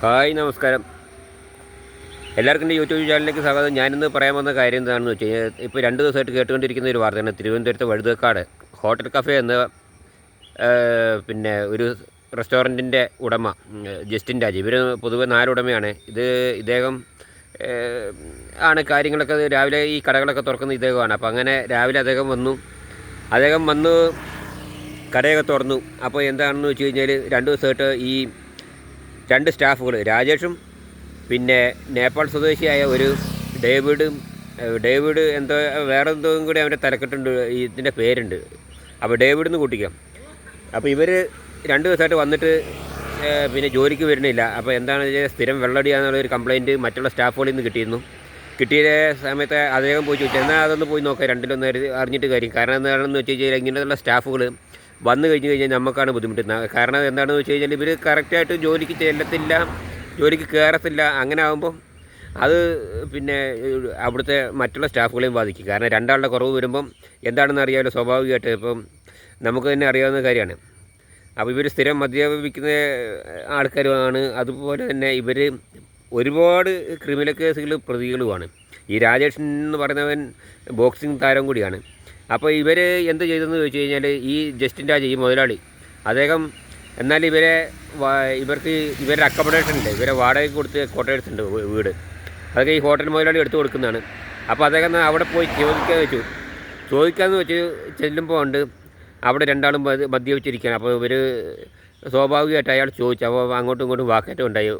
Hi നമസ്കാരം. എല്ലാവർക്കും YouTube ചാനലിലേക്ക് സ്വാഗതം. ഞാനിന്ന് പറയാൻ വന്ന കാര്യം എന്താണെന്ന് വെച്ച് കഴിഞ്ഞാൽ ഇപ്പോൾ രണ്ട് ദിവസമായിട്ട് കേട്ടുകൊണ്ടിരിക്കുന്ന ഒരു വാർത്തയാണ്. തിരുവനന്തപുരത്ത് വഴുതക്കാട് ഹോട്ടൽ കഫേ എന്ന പിന്നെ ഒരു റെസ്റ്റോറന്റിന്റെ ഉടമ ജസ്റ്റിൻ രാജ്. ഇവർ പൊതുവെ നാലുടമയാണ് ഇത് ഇദ്ദേഹം ആണ് കാര്യങ്ങളൊക്കെ രാവിലെ ഈ കടകളൊക്കെ തുറക്കുന്ന ഇദ്ദേഹമാണ്. അപ്പോൾ അങ്ങനെ രാവിലെ അദ്ദേഹം വന്നു. അദ്ദേഹം വന്ന് കടയൊക്കെ തുറന്നു. അപ്പോൾ എന്താണെന്ന് വെച്ച് കഴിഞ്ഞാൽ രണ്ട് ദിവസമായിട്ട് ഈ രണ്ട് സ്റ്റാഫുകൾ രാജേഷും പിന്നെ നേപ്പാൾ സ്വദേശിയായ ഒരു ഡേവിഡും ഡേവിഡ് എന്തോ വേറെ എന്തോ കൂടി അവന്റെ തലക്കെട്ടുണ്ട് ഇതിന്റെ പേരുണ്ട്. അപ്പോൾ ഡേവിഡ് എന്ന് കൂട്ടിക്കാം. അപ്പോൾ ഇവർ രണ്ട് ദിവസമായിട്ട് വന്നിട്ട് പിന്നെ ജോലിക്ക് വരുന്നില്ല. അപ്പോൾ എന്താണെന്ന് വെച്ചാൽ സ്ഥിരം വെള്ളടിയാന്നുള്ള ഒരു കംപ്ലയിന്റ് മറ്റുള്ള സ്റ്റാഫുകളിൽ നിന്ന് കിട്ടിയിരുന്നു. കിട്ടിയ സമയത്ത് അദ്ദേഹം പോയി ചോദിച്ചു എന്നാൽ അതൊന്ന് പോയി നോക്കാം രണ്ടിലൊന്ന് അറി- അറിഞ്ഞിട്ട് കാര്യം. കാരണം എന്താണെന്ന് വെച്ച് കഴിഞ്ഞാൽ ഇങ്ങനെയുള്ള സ്റ്റാഫുകൾ വന്നു കഴിഞ്ഞ് കഴിഞ്ഞാൽ നമുക്കാണ് ബുദ്ധിമുട്ട്. കാരണം എന്താണെന്ന് വെച്ച് കഴിഞ്ഞാൽ ഇവർ കറക്റ്റായിട്ട് ജോലിക്ക് ചെല്ലത്തില്ല ജോലിക്ക് കയറത്തില്ല അങ്ങനെ ആകുമ്പോൾ അത് പിന്നെ അവിടുത്തെ മറ്റുള്ള സ്റ്റാഫുകളെയും ബാധിക്കും. കാരണം രണ്ടാളുടെ കുറവ് വരുമ്പം എന്താണെന്ന് അറിയാമല്ലോ സ്വാഭാവികമായിട്ട് ഇപ്പം നമുക്ക് തന്നെ അറിയാവുന്ന കാര്യമാണ്. അപ്പോൾ ഇവർ സ്ഥിരം മദ്യപിക്കുന്ന ആൾക്കാരുമാണ്. അതുപോലെ തന്നെ ഇവർ ഒരുപാട് ക്രിമിനൽ കേസുകൾ പ്രതികളുമാണ്. ഈ രാജേഷൻ എന്ന് പറയുന്നവൻ ബോക്സിംഗ് താരം കൂടിയാണ്. അപ്പോൾ ഇവർ എന്ത് ചെയ്തെന്ന് ചോദിച്ചു കഴിഞ്ഞാൽ ഈ ജസ്റ്റിൻ രാജ് ഈ മുതലാളി അദ്ദേഹം എന്നാൽ ഇവരെ ഇവർക്ക് ഇവരുടെ അക്കോമഡേഷൻ ഉണ്ട് ഇവരെ വാടകയ്ക്ക് കൊടുത്ത് ഉണ്ട് വീട്. അതൊക്കെ ഈ ഹോട്ടൽ മുതലാളി എടുത്തു കൊടുക്കുന്നതാണ്. അപ്പോൾ അദ്ദേഹം അവിടെ പോയി ചോദിക്കാൻ വെച്ചു. ചോദിക്കാമെന്ന് വെച്ച് ചെല്ലുമ്പോൾ ഉണ്ട് അവിടെ രണ്ടാളും മദ്യ- മദ്യപിച്ചിരിക്കുകയാണ്. അപ്പോൾ ഇവർ സ്വാഭാവികമായിട്ട് അയാൾ ചോദിച്ചു. അപ്പോൾ അങ്ങോട്ടും ഇങ്ങോട്ടും വാക്കേറ്റം ഉണ്ടായി.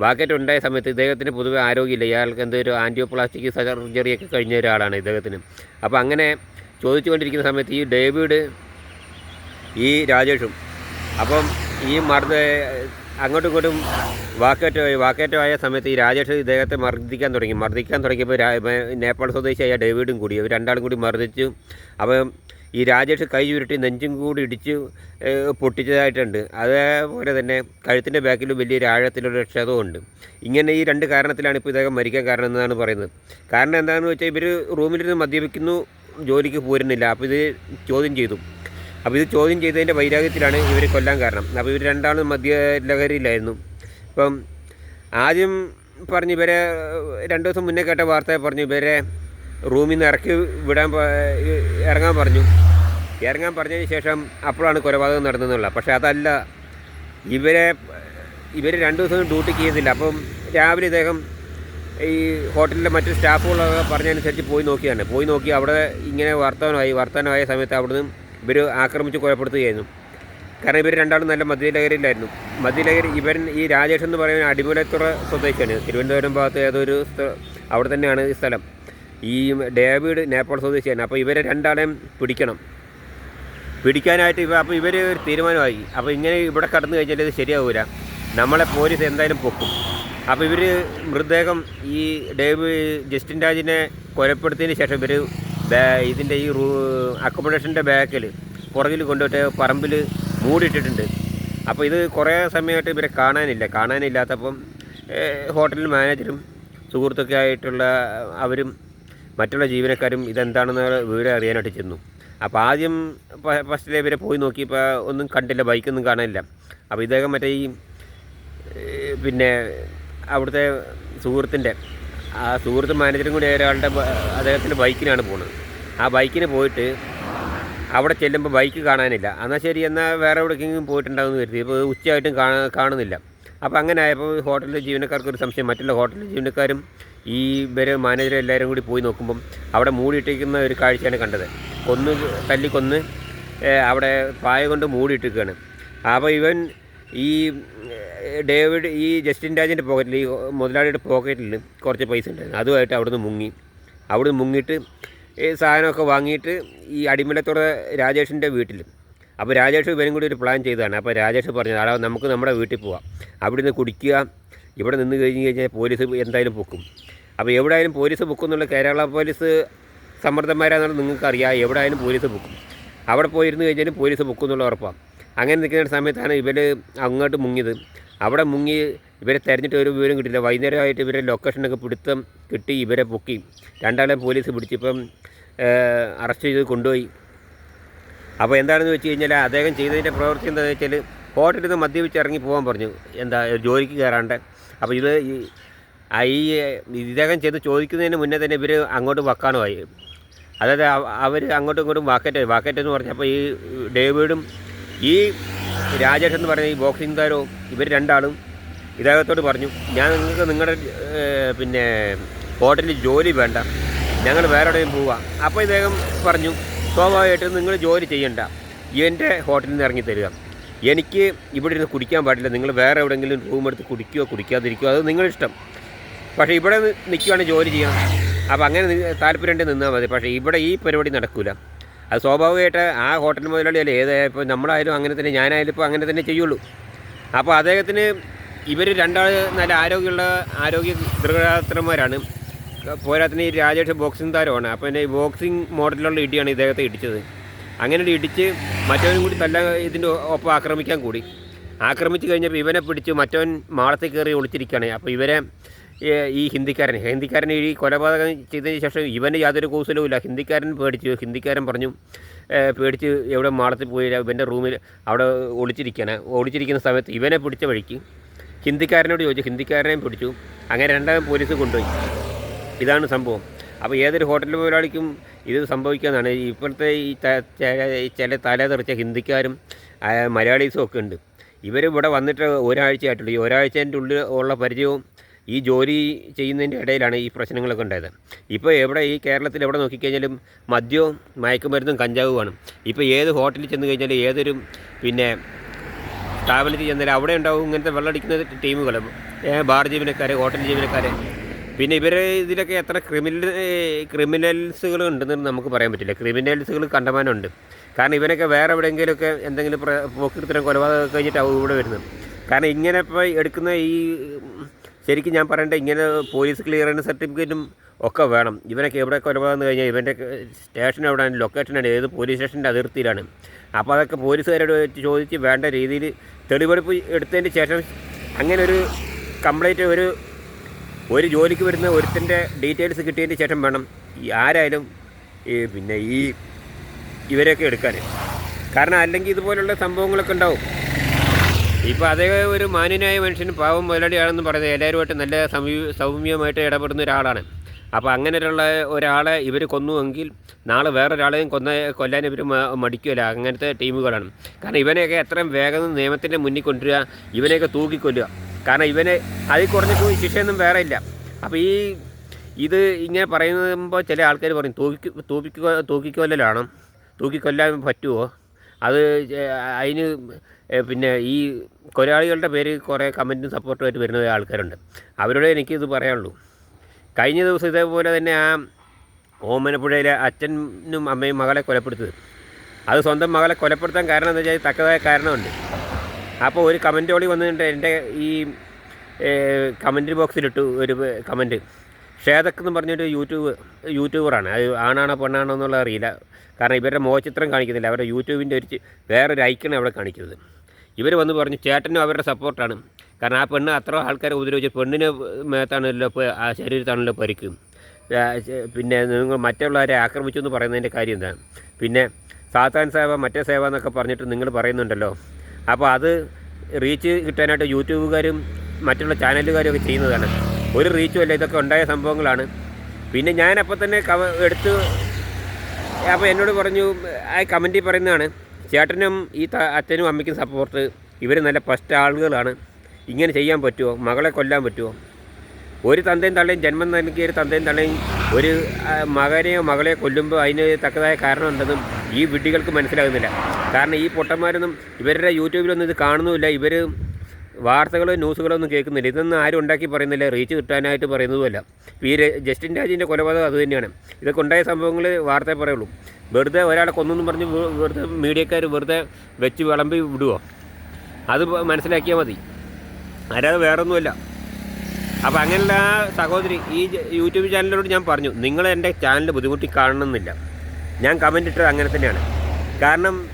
വാക്കേറ്റം ഉണ്ടായ സമയത്ത് ഇദ്ദേഹത്തിന് പൊതുവെ ആരോഗ്യമില്ല. ഇയാൾക്ക് എന്തൊരു ആന്റിയോപ്ലാസ്റ്റിക് സർജറിയൊക്കെ കഴിഞ്ഞ ഒരാളാണ് ഇദ്ദേഹത്തിന്. അപ്പോൾ അങ്ങനെ ചോദിച്ചുകൊണ്ടിരിക്കുന്ന സമയത്ത് ഈ ഡേവിഡ് ഈ രാജേഷും അപ്പം ഈ മർദ്ദ അങ്ങോട്ടും ഇങ്ങോട്ടും വാക്കേറ്റമായി വാക്കേറ്റമായ സമയത്ത് ഈ രാജേഷ് ഇദ്ദേഹത്തെ മർദ്ദിക്കാൻ തുടങ്ങി. മർദ്ദിക്കാൻ തുടങ്ങിയപ്പോൾ നേപ്പാൾ സ്വദേശിയായ ഡേവിഡും കൂടി അവർ രണ്ടാളും കൂടി മർദ്ദിച്ചു. അപ്പം ഈ രാജേഷ് കൈ ചുരുട്ടി നെഞ്ചും കൂടി ഇടിച്ച് പൊട്ടിച്ചതായിട്ടുണ്ട്. അതേപോലെ തന്നെ കഴുത്തിന്റെ ബാക്കിലും വലിയൊരു ആഴത്തിലുള്ള ക്ഷതമുണ്ട് ഇങ്ങനെ ഈ രണ്ട് കാരണത്തിലാണ് ഇപ്പോൾ ഇദ്ദേഹം മരിക്കാൻ കാരണം എന്നാണ് പറയുന്നത്. കാരണം എന്താണെന്ന് വെച്ചാൽ ഇവർ റൂമിലിരുന്ന് മദ്യപിക്കുന്നു. ജോലിക്ക് പോരുന്നില്ല. അപ്പോൾ ഇത് ചോദ്യം ചെയ്തു. അപ്പോൾ ഇത് ചോദ്യം ചെയ്തതിന്റെ വൈരാഗ്യത്തിലാണ് ഇവരെ കൊല്ലാൻ കാരണം. അപ്പോൾ ഇവർ രണ്ടാളും മദ്യ ലഹരിയിലായിരുന്നു. ഇപ്പം ആദ്യം പറഞ്ഞു ഇവരെ രണ്ട് ദിവസം മുന്നേ കേട്ട വാർത്ത പറഞ്ഞു ഇവരെ റൂമിൽ നിന്ന് ഇറക്കി വിടാൻ ഇറങ്ങാൻ പറഞ്ഞു. ഇറങ്ങാൻ പറഞ്ഞതിന് ശേഷം അപ്പോഴാണ് കൊലപാതകം നടന്നതെന്നുള്ളത്. പക്ഷേ അതല്ല ഇവരെ ഇവർ രണ്ട് ദിവസം ഡ്യൂട്ടിക്ക് ചെയ്യുന്നില്ല അപ്പം രാവിലെ ഇദ്ദേഹം ഈ ഹോട്ടലിലെ മറ്റ് സ്റ്റാഫുകളൊക്കെ പറഞ്ഞതനുസരിച്ച് പോയി നോക്കിയാണ്. പോയി നോക്കി അവിടെ ഇങ്ങനെ വർത്തമാനമായി വർത്തമാനമായ സമയത്ത് അവിടുന്ന് ഇവർ ആക്രമിച്ച് കൊലപ്പെടുത്തുകയായിരുന്നു. കാരണം ഇവർ രണ്ടാളും നല്ല മദ്യലഹരിയിലായിരുന്നു. മദ്യലഹരി ഇവൻ ഈ രാജേഷ് എന്ന് പറയുന്ന അടിമലത്തുറ സ്വദേശിയാണ്. തിരുവനന്തപുരം ഭാഗത്ത് ഏതൊരു അവിടെ തന്നെയാണ് ഈ സ്ഥലം. ഈ ഡേവിഡ് നേപ്പാൾ സ്വദേശിയാണ്. അപ്പോൾ ഇവരെ രണ്ടാളെയും പിടിക്കണം. പിടിക്കാനായിട്ട് ഇവ അപ്പോൾ ഇവർ തീരുമാനമായി. അപ്പോൾ ഇങ്ങനെ ഇവിടെ കടന്നു കഴിഞ്ഞാൽ ഇത് ശരിയാവില്ല നമ്മളെ പോലീസ് എന്തായാലും പൊക്കും. അപ്പോൾ ഇവർ മൃതദേഹം ഈ ഡേവ് ജസ്റ്റിൻ രാജിനെ കൊലപ്പെടുത്തിയതിന് ശേഷം ഇവർ ഇതിന്റെ ഈ റൂ അക്കോമഡേഷന്റെ ബാക്കിൽ പുറകിൽ കൊണ്ടുപോയിട്ട് പറമ്പിൽ മൂടിയിട്ടിട്ടുണ്ട്. അപ്പോൾ ഇത് കുറേ സമയമായിട്ട് ഇവരെ കാണാനില്ല. കാണാനില്ലാത്തപ്പം ഹോട്ടൽ മാനേജരും സുഹൃത്തൊക്കെ ആയിട്ടുള്ള അവരും മറ്റുള്ള ജീവനക്കാരും ഇതെന്താണെന്ന് വിവരം അറിയാനായിട്ട് ചെന്നു. അപ്പോൾ ആദ്യം ഫസ്റ്റിൽ ഇവരെ പോയി നോക്കിയപ്പോൾ ഒന്നും കണ്ടില്ല ബൈക്കൊന്നും കാണാനില്ല. അപ്പോൾ ഇദ്ദേഹം മറ്റേ ഈ പിന്നെ അവിടുത്തെ സുഹൃത്തിന്റെ ആ സുഹൃത്ത് മാനേജറും കൂടി ഒരാളുടെ അദ്ദേഹത്തിന്റെ ബൈക്കിനാണ് പോകുന്നത് ആ ബൈക്കിന് പോയിട്ട് അവിടെ ചെല്ലുമ്പോൾ ബൈക്ക് കാണാനില്ല. എന്നാൽ ശരി എന്നാൽ വേറെ എവിടേക്കെങ്കിലും പോയിട്ടുണ്ടാകുമെന്ന് കരുതി. ഇപ്പോൾ ഉച്ചയായിട്ടും കാണാ കാണുന്നില്ല. അപ്പോൾ അങ്ങനെ ആയപ്പോൾ ഹോട്ടലിലെ ജീവനക്കാർക്ക് ഒരു സംശയം. മറ്റുള്ള ഹോട്ടലിലെ ജീവനക്കാരും ഈ ഇവരെ മാനേജർ എല്ലാവരും കൂടി പോയി നോക്കുമ്പം അവിടെ മൂടിയിട്ടിരിക്കുന്ന ഒരു കാഴ്ചയാണ് കണ്ടത്. കൊന്ന് തല്ലിക്കൊന്ന് അവിടെ പായ കൊണ്ട് മൂടിയിട്ടിരിക്കുകയാണ്. അപ്പോൾ ഇവൻ ഈ ഡേവിഡ് ഈ ജസ്റ്റിൻ രാജിന്റെ പോക്കറ്റിൽ ഈ മുതലാളിയുടെ പോക്കറ്റിൽ കുറച്ച് പൈസ ഉണ്ടായിരുന്നു. അതുമായിട്ട് അവിടുന്ന് മുങ്ങി. അവിടുന്ന് മുങ്ങിയിട്ട് സാധനമൊക്കെ വാങ്ങിയിട്ട് ഈ അടിമലത്തുറ രാജേഷിന്റെ വീട്ടിൽ അപ്പോൾ രാജേഷ് ഇവരും കൂടി ഒരു പ്ലാൻ ചെയ്തതാണ്. അപ്പോൾ രാജേഷ് പറഞ്ഞത് അതാ നമുക്ക് നമ്മുടെ വീട്ടിൽ പോവാം. അവിടെ നിന്ന് കുടിക്കുക. ഇവിടെ നിന്ന് കഴിഞ്ഞ് കഴിഞ്ഞാൽ പോലീസ് എന്തായാലും പൊക്കും. അപ്പോൾ എവിടെയായാലും പോലീസ് പൊക്കും എന്നുള്ള കേരള പോലീസ് സമ്മർദ്ദന്മാരാണെന്നുള്ളത് നിങ്ങൾക്ക് അറിയാം എവിടെയായാലും പോലീസ് പൊക്കും. അവിടെ പോയിരുന്നു കഴിഞ്ഞാലും പോലീസ് പൊക്കും എന്നുള്ള ഉറപ്പാണ്. അങ്ങനെ നിൽക്കുന്ന സമയത്താണ് ഇവർ അങ്ങോട്ട് മുങ്ങിയത്. അവിടെ മുങ്ങി ഇവരെ തെരഞ്ഞിട്ട് ഒരു വിവരം കിട്ടില്ല വൈകുന്നേരമായിട്ട് ഇവരെ ലൊക്കേഷനൊക്കെ പിടുത്തം കിട്ടി ഇവരെ പൊക്കി. രണ്ടാളെ പോലീസ് പിടിച്ചിപ്പം അറസ്റ്റ് ചെയ്ത് കൊണ്ടുപോയി. അപ്പോൾ എന്താണെന്ന് വെച്ച് കഴിഞ്ഞാൽ അദ്ദേഹം ചെയ്തതിന്റെ പ്രവൃത്തി എന്താണെന്ന് വെച്ചാൽ ഹോട്ടലിൽ നിന്ന് മദ്യപിച്ച് ഇറങ്ങി പോകാൻ പറഞ്ഞു. എന്താ ജോലിക്ക് കയറാണ്ട്. അപ്പോൾ ഇത് ഈ ഇദ്ദേഹം ചെന്ന് ചോദിക്കുന്നതിന് മുന്നേ തന്നെ ഇവർ അങ്ങോട്ട് വക്കാണുമായി അതായത് അവർ അങ്ങോട്ടും ഇങ്ങോട്ടും വാക്കറ്റ് വാക്കറ്റ് എന്ന് പറഞ്ഞപ്പോൾ ഈ ഡേവിഡും ഈ രാജേഷ് എന്ന് പറഞ്ഞ ഈ ബോക്സിംഗ് താരവും ഇവർ രണ്ടാളും ഇദ്ദേഹത്തോട് പറഞ്ഞു ഞാൻ നിങ്ങൾക്ക് നിങ്ങളുടെ പിന്നെ ഹോട്ടലിൽ ജോലി വേണ്ട ഞങ്ങൾ വേറെ എവിടെയും പോവാം. അപ്പോൾ ഇദ്ദേഹം പറഞ്ഞു സ്വാഭാവികമായിട്ടും നിങ്ങൾ ജോലി ചെയ്യണ്ട എന്റെ ഹോട്ടലിൽ നിന്ന് ഇറങ്ങി തരിക. എനിക്ക് ഇവിടെ ഇരുന്ന് കുടിക്കാൻ പാടില്ല നിങ്ങൾ വേറെ എവിടെയെങ്കിലും റൂം എടുത്ത് കുടിക്കുകയോ കുടിക്കാതിരിക്കുകയോ അത് നിങ്ങളിഷ്ടം. പക്ഷേ ഇവിടെ നിൽക്കുകയാണെങ്കിൽ ജോലി ചെയ്യണം അപ്പോൾ അങ്ങനെ നി- താല്പര്യം ഉണ്ടെങ്കിൽ നിന്നാൽ മതി. പക്ഷേ ഇവിടെ ഈ പരിപാടി നടക്കില്ല അത് സ്വാഭാവികമായിട്ട് ആ ഹോട്ടൽ മുതലാളിയല്ലേ? ഏത് ഇപ്പോൾ നമ്മളായാലും അങ്ങനെ തന്നെ ഞാനായാലും ഇപ്പോൾ അങ്ങനെ തന്നെ ചെയ്യുള്ളൂ. അപ്പോൾ അദ്ദേഹത്തിന് ഇവർ രണ്ടാൾ നല്ല ആരോഗ്യമുള്ള ആരോഗ്യ ദൃഢാത്രന്മാരാണ് പോരാത്തിന് ഈ രാജേഷ് ബോക്സിംഗ് താരമാണ്. അപ്പോൾ എന്റെ ബോക്സിംഗ് മോഡലിലുള്ള ഇടിയാണ് ഇദ്ദേഹത്തെ ഇടിച്ചത്. അങ്ങനെ ഒരു ഇടിച്ച് മറ്റവനും കൂടി തല്ല ഇതിന്റെ ഒപ്പം ആക്രമിക്കാൻ കൂടി. ആക്രമിച്ച് കഴിഞ്ഞപ്പോൾ ഇവനെ പിടിച്ച് മറ്റവൻ മാളത്തിൽ കയറി ഒളിച്ചിരിക്കുകയാണ്. അപ്പോൾ ഇവരെ ഈ ഹിന്ദിക്കാരൻ ഹിന്ദിക്കാരൻ ഈ കൊലപാതകം ചെയ്തതിന് ശേഷം ഇവന് യാതൊരു കൂസലും ഇല്ല. ഹിന്ദിക്കാരൻ പേടിച്ചു. ഹിന്ദിക്കാരൻ പറഞ്ഞു പേടിച്ച് എവിടെ മാളത്തിൽ പോയി ഇവന്റെ റൂമിൽ അവിടെ ഒളിച്ചിരിക്കുകയാണ് ഒളിച്ചിരിക്കുന്ന സമയത്ത് ഇവനെ പിടിച്ച വഴിക്ക് ഹിന്ദിക്കാരനോട് ചോദിച്ചു. ഹിന്ദിക്കാരനെയും പിടിച്ചു. അങ്ങനെ രണ്ടാമത് പോലീസ് കൊണ്ടുപോയി. ഇതാണ് സംഭവം. അപ്പോൾ ഏതൊരു ഹോട്ടൽ മുതലാളിക്കും ഇത് സംഭവിക്കാന്നാണ്. ഇപ്പോഴത്തെ ഈ ചില തല തെറിച്ച ഹിന്ദിക്കാരും മലയാളീസും ഒക്കെ ഉണ്ട്. ഇവർ ഇവിടെ വന്നിട്ട് ഒരാഴ്ചയായിട്ടുള്ളൂ. ഈ ഒരാഴ്ചേന്റെ ഉള്ളിൽ ഉള്ള പരിചയവും ഈ ജോലി ചെയ്യുന്നതിന്റെ ഇടയിലാണ് ഈ പ്രശ്നങ്ങളൊക്കെ ഉണ്ടായത്. ഇപ്പോൾ എവിടെ ഈ കേരളത്തിൽ എവിടെ നോക്കിക്കഴിഞ്ഞാലും മദ്യവും മയക്കുമരുന്നും കഞ്ചാവുമാണ് ഇപ്പോൾ ഏത് ഹോട്ടലിൽ ചെന്ന് കഴിഞ്ഞാൽ ഏതൊരു പിന്നെ സ്ഥാപനത്തിൽ ചെന്നാൽ അവിടെ ഉണ്ടാവും ഇങ്ങനത്തെ വെള്ളമടിക്കുന്ന ടീമുകൾ. ബാർ ജീവനക്കാർ ഹോട്ടൽ ജീവനക്കാർ പിന്നെ ഇവർ ഇതിലൊക്കെ എത്ര ക്രിമിനൽ ക്രിമിനൽസുകൾ ഉണ്ടെന്ന് നമുക്ക് പറയാൻ പറ്റില്ല. ക്രിമിനൽസുകൾ കണ്ടമാനമുണ്ട്. കാരണം ഇവനൊക്കെ വേറെ എവിടെയെങ്കിലുമൊക്കെ എന്തെങ്കിലും പോക്കിരുത്തരം കൊലപാതകം കഴിഞ്ഞിട്ടാവും ഇവിടെ വരുന്നത്. കാരണം ഇങ്ങനെ ഇപ്പോൾ എടുക്കുന്ന ഈ ശരിക്കും ഞാൻ പറയേണ്ട ഇങ്ങനെ പോലീസ് ക്ലിയറൻസ് സർട്ടിഫിക്കറ്റും ഒക്കെ വേണം. ഇവനൊക്കെ എവിടെ കൊലപാതകം കഴിഞ്ഞാൽ ഇവന്റെ സ്റ്റേഷൻ എവിടെയാണ് ലൊക്കേഷൻ ആണ് ഏത് പോലീസ് സ്റ്റേഷന്റെ അതിർത്തിയിലാണ്. അപ്പോൾ അതൊക്കെ പോലീസുകാരോട് ചോദിച്ച് വേണ്ട രീതിയിൽ തെളിവെടുപ്പ് എടുത്തതിന് ശേഷം അങ്ങനെ ഒരു കംപ്ലീറ്റ് ഒരു ഒരു ജോലിക്ക് വരുന്ന ഒരുത്തിന്റെ ഡീറ്റെയിൽസ് കിട്ടിയതിന് ശേഷം വേണം ഈ ആരായാലും ഈ പിന്നെ ഈ ഇവരെയൊക്കെ എടുക്കാൻ. കാരണം അല്ലെങ്കിൽ ഇതുപോലുള്ള സംഭവങ്ങളൊക്കെ ഉണ്ടാവും. ഇപ്പോൾ അതേ ഒരു മാന്യനായ മനുഷ്യൻ പാവം മുതലാളിയാണെന്ന് പറയുന്നത് എല്ലാവരുമായിട്ട് നല്ല സമീ സൗമ്യമായിട്ട് ഇടപെടുന്ന ഒരാളാണ്. അപ്പോൾ അങ്ങനെയുള്ള ഒരാളെ ഇവർ കൊന്നുവെങ്കിൽ നാളെ വേറൊരാളെയും കൊന്ന കൊല്ലാൻ ഇവർ മടിക്കില്ല അങ്ങനത്തെ ടീമുകളാണ്. കാരണം ഇവനെയൊക്കെ എത്രയും വേഗം നിയമത്തിന്റെ മുന്നിൽ കൊണ്ടുവരിക ഇവനെയൊക്കെ തൂക്കിക്കൊല്ലുക. കാരണം ഇവനെ അതിൽ കുറഞ്ഞ ശിക്ഷയൊന്നും വേറെ ഇല്ല. അപ്പോൾ ഈ ഇത് ഇങ്ങനെ പറയുമ്പോൾ ചില ആൾക്കാർ പറയും തൂക്കി തൂക്കിക്കൊ തൂക്കിക്കൊല്ലലാണോ? തൂക്കിക്കൊല്ലാൻ പറ്റുമോ അത് അതിന് പിന്നെ ഈ കൊലയാളികളുടെ പേര് കുറേ കമന്റും സപ്പോർട്ടുമായിട്ട് വരുന്ന ആൾക്കാരുണ്ട്. അവരോട് എനിക്കിത് പറയാനുള്ളൂ. കഴിഞ്ഞ ദിവസം ഇതേപോലെ തന്നെ ആ ഓമനപ്പുഴയിലെ അച്ഛനും അമ്മയും മകളെ കൊലപ്പെടുത്തത് അത് സ്വന്തം മകളെ കൊലപ്പെടുത്താൻ കാരണം എന്താ വെച്ചാൽ തക്കതായ കാരണമുണ്ട്. അപ്പോൾ ഒരു കമന്റ് ഓളി വന്നിട്ടുണ്ട്. എന്റെ ഈ കമന്റ് ബോക്സിലിട്ടു ഒരു കമന്റ് ഷേതക് എന്ന് പറഞ്ഞൊരു യൂട്യൂബ് യൂട്യൂബറാണ് അത് ആണാണോ പെണ്ണാണോ എന്നുള്ളത് അറിയില്ല. കാരണം ഇവരുടെ മോചിത്രം കാണിക്കുന്നില്ല. അവരുടെ യൂട്യൂബിന്റെ ഒരു വേറൊരു ഐക്കണാണ് അവിടെ കാണിക്കുന്നത്. ഇവർ വന്ന് പറഞ്ഞു ചേട്ടനും അവരുടെ സപ്പോർട്ടാണ്. കാരണം ആ പെണ്ണ് അത്ര ആൾക്കാരെ ഉപദ്രവിച്ചു. പെണ്ണിന് മേത്താണല്ലോ ആ ശരീരത്താണല്ലോ പരിക്ക്. പിന്നെ നിങ്ങൾ മറ്റുള്ളവരെ ആക്രമിച്ചു എന്ന് പറയുന്നതിന്റെ കാര്യം എന്താണ് പിന്നെ സാത്താൻ സേവ മറ്റേ സേവ എന്നൊക്കെ പറഞ്ഞിട്ട് നിങ്ങൾ പറയുന്നുണ്ടല്ലോ. അപ്പോൾ അത് റീച്ച് കിട്ടാനായിട്ട് യൂട്യൂബുകാരും മറ്റുള്ള ചാനലുകാരും ഒക്കെ ചെയ്യുന്നതാണ്. ഒരു റീച്ചും അല്ല ഇതൊക്കെ ഉണ്ടായ സംഭവങ്ങളാണ്. പിന്നെ ഞാനപ്പോൾ തന്നെ കവ എടുത്ത് അപ്പോൾ എന്നോട് പറഞ്ഞു ആ കമന്റിൽ പറയുന്നതാണ് ചേട്ടനും ഈ അച്ഛനും അമ്മയ്ക്കും സപ്പോർട്ട് ഇവർ നല്ല ഫസ്റ്റ് ആളുകളാണ്. ഇങ്ങനെ ചെയ്യാൻ പറ്റുമോ മകളെ കൊല്ലാൻ പറ്റുമോ ഒരു തന്തയും തള്ളയും ജന്മം നൽകിയ ഒരു തന്തയും തള്ളയും ഒരു മകനെയോ മകളെയോ കൊല്ലുമ്പോൾ അതിന് തക്കതായ കാരണമുണ്ടെന്നും ഈ വിഡ്ഢികൾക്ക് മനസ്സിലാകുന്നില്ല. കാരണം ഈ പൊട്ടന്മാരൊന്നും ഇവരുടെ യൂട്യൂബിലൊന്നും ഇത് കാണുന്നുമില്ല. ഇവർ വാർത്തകളോ ന്യൂസുകളോ ഒന്നും കേൾക്കുന്നില്ല. ഇതൊന്നും ആരും ഉണ്ടാക്കി പറയുന്നില്ല. റീച്ച് കിട്ടാനായിട്ട് പറയുന്നതുമല്ല. ഈ ജസ്റ്റിൻ രാജിന്റെ കൊലപാതകം അത് തന്നെയാണ്. ഇതൊക്കെ ഉണ്ടായ സംഭവങ്ങൾ വാർത്തയെ പറയുള്ളൂ. വെറുതെ ഒരാളെ കൊന്നെന്നും പറഞ്ഞ് വെറുതെ മീഡിയക്കാർ വെറുതെ വെച്ച് വിളമ്പി വിടുവോ? അത് മനസ്സിലാക്കിയാൽ മതി. അല്ലാതെ വേറൊന്നുമല്ല. അപ്പോൾ അങ്ങനെയുള്ള ആ സഹോദരി ഈ യൂട്യൂബ് ചാനലിനോട് ഞാൻ പറഞ്ഞു നിങ്ങൾ എന്റെ ചാനൽ ബുദ്ധിമുട്ടി കാണണമെന്നില്ല. ഞാൻ കമന്റ് ഇട്ടത് അങ്ങനെ തന്നെയാണ്. കാരണം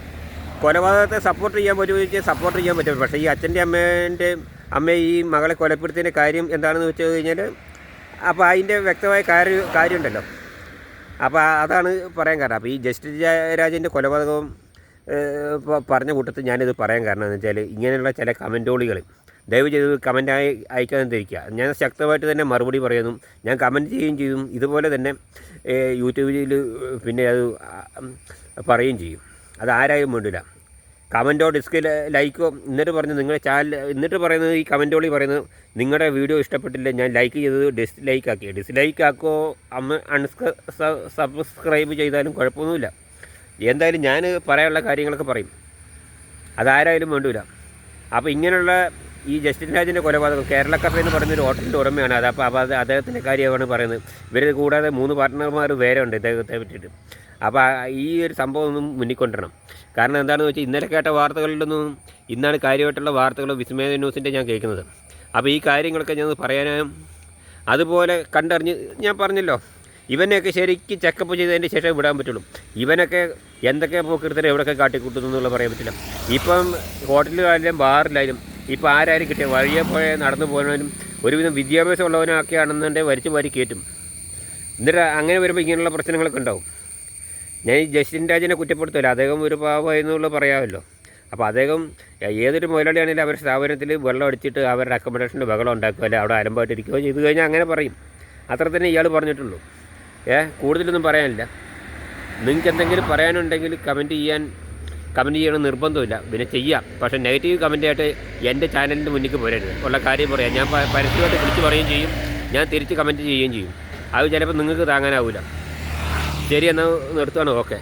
കൊലപാതകത്തെ സപ്പോർട്ട് ചെയ്യാൻ പറ്റുമോ ചോദിച്ചാൽ സപ്പോർട്ട് ചെയ്യാൻ പറ്റും. പക്ഷേ ഈ അച്ഛന്റെ അമ്മേന്റെ അമ്മ ഈ മകളെ കൊലപ്പെടുത്തിയതിന്റെ കാര്യം എന്താണെന്ന് വെച്ച് കഴിഞ്ഞാൽ അപ്പോൾ അതിന്റെ വ്യക്തമായ കാര്യം കാര്യമുണ്ടല്ലോ. അപ്പോൾ അതാണ് പറയാൻ കാരണം. അപ്പോൾ ഈ ജസ്റ്റിസ് ജയരാജന്റെ കൊലപാതകവും പറഞ്ഞ കൂട്ടത്തിൽ ഞാനിത് പറയാൻ കാരണം എന്ന് വെച്ചാൽ ഇങ്ങനെയുള്ള ചില കമന്റോളികൾ ദയവ് ചെയ്ത് കമന്റായി അയക്കാതെ തിരിക്കുക ഞാൻ ശക്തമായിട്ട് തന്നെ മറുപടി പറയുന്നു. ഞാൻ കമന്റ് ചെയ്യുകയും ചെയ്യും. ഇതുപോലെ തന്നെ യൂട്യൂബിൽ പിന്നെ അത് പറയുകയും ചെയ്യും. അത് ആരായും വേണ്ടില്ല കമന്റോ ഡിസ്കിൽ ലൈക്കോ എന്നിട്ട് പറഞ്ഞ് നിങ്ങളുടെ ചാനൽ എന്നിട്ട് പറയുന്നത് ഈ കമന്റോളി പറയുന്നത് നിങ്ങളുടെ വീഡിയോ ഇഷ്ടപ്പെട്ടില്ല ഞാൻ ലൈക്ക് ചെയ്തത് ഡിസ്ലൈക്ക് ആക്കി. ഡിസ്ലൈക്ക് ആക്കോ അമ്മ അൺസ്ക സബ്സ്ക്രൈബ് ചെയ്താലും കുഴപ്പമൊന്നുമില്ല. എന്തായാലും ഞാൻ പറയാനുള്ള കാര്യങ്ങളൊക്കെ പറയും. അതാരായാലും വേണ്ടില്ല. അപ്പോൾ ഇങ്ങനെയുള്ള ഈ ജസ്റ്റിൻ രാജിന്റെ കൊലപാതകം കേരള കഫേ എന്ന് പറയുന്ന ഒരു ഹോട്ടലിന്റെ ഉടമയാണ് അത്. അപ്പോൾ അപ്പോൾ അത് അദ്ദേഹത്തിന്റെ കാര്യമാണ് പറയുന്നത്. ഇവർ കൂടാതെ മൂന്ന് പാർട്ട്ണർമാർ വേറെ ഉണ്ട് ഇദ്ദേഹത്തെ പറ്റിയിട്ട്. അപ്പോൾ ഈ ഒരു സംഭവം ഒന്നും മുന്നിക്കൊണ്ടിരണം. കാരണം എന്താണെന്ന് വെച്ചാൽ ഇന്നലെ കേട്ട വാർത്തകളിലൊന്നും ഇന്നാണ് കാര്യമായിട്ടുള്ള വാർത്തകൾ വിസ്മയ ന്യൂസിന്റെ ഞാൻ കേൾക്കുന്നത്. അപ്പോൾ ഈ കാര്യങ്ങളൊക്കെ ഞാൻ പറയാനും അതുപോലെ കണ്ടറിഞ്ഞ് ഞാൻ പറഞ്ഞല്ലോ ഇവനെയൊക്കെ ശരിക്കും ചെക്കപ്പ് ചെയ്തതിന് ശേഷം വിടാൻ പറ്റുള്ളൂ. ഇവനൊക്കെ എന്തൊക്കെ പോക്കെടുത്തിട്ട് എവിടെയൊക്കെ കാട്ടിക്കൂട്ടുന്നു എന്നുള്ള പറയാൻ പറ്റില്ല. ഇപ്പം ഹോട്ടലിലായാലും ബാറിലായാലും ഇപ്പം ആരായാലും കിട്ടിയ വഴിയെ പോയ നടന്നു പോകുന്നവനും ഒരുവിധം വിദ്യാഭ്യാസം ഉള്ളവനൊക്കെയാണെന്നുണ്ടെങ്കിൽ വരിച്ചു വാരി കയറ്റും എന്നിട്ട് അങ്ങനെ വരുമ്പോൾ ഇങ്ങനെയുള്ള പ്രശ്നങ്ങളൊക്കെ ഉണ്ടാവും. ഞാൻ ഈ ജസ്റ്റിൻ രാജിനെ കുറ്റപ്പെടുത്തില്ല അദ്ദേഹം ഒരു പാവമായിരുന്നുള്ള പറയാമല്ലോ. അപ്പോൾ അദ്ദേഹം ഏതൊരു മുതലാളിയാണെങ്കിലും അവരുടെ സ്ഥാപനത്തിൽ വെള്ളം അടിച്ചിട്ട് അവരുടെ അക്കോമഡേഷന്റെ ബഹളം ഉണ്ടാക്കുക അല്ലെ അവിടെ അലമ്പായിട്ട് ഇരിക്കുകയോ ചെയ്തു കഴിഞ്ഞാൽ അങ്ങനെ പറയും. അത്ര തന്നെ ഇയാൾ പറഞ്ഞിട്ടുള്ളൂ. ഏ കൂടുതലൊന്നും പറയാനില്ല. നിങ്ങൾക്ക് എന്തെങ്കിലും പറയാനുണ്ടെങ്കിൽ കമന്റ് ചെയ്യാൻ കമന്റ് ചെയ്യണം നിർബന്ധമില്ല. പിന്നെ ചെയ്യാം. പക്ഷേ നെഗറ്റീവ് കമന്റ് ആയിട്ട് എന്റെ ചാനലിന്റെ മുന്നിലേക്ക് പോരരുത്. ഉള്ള കാര്യം പറയാം. ഞാൻ പരസ്യമായിട്ട് വിളിച്ച് പറയുകയും ചെയ്യും. ഞാൻ തിരിച്ച് കമന്റ് ചെയ്യുകയും ചെയ്യും. അത് ചിലപ്പോൾ നിങ്ങൾക്ക് താങ്ങാനാവില്ല ശരി എന്നാൽ നിർത്തുകയാണ് ഓക്കെ.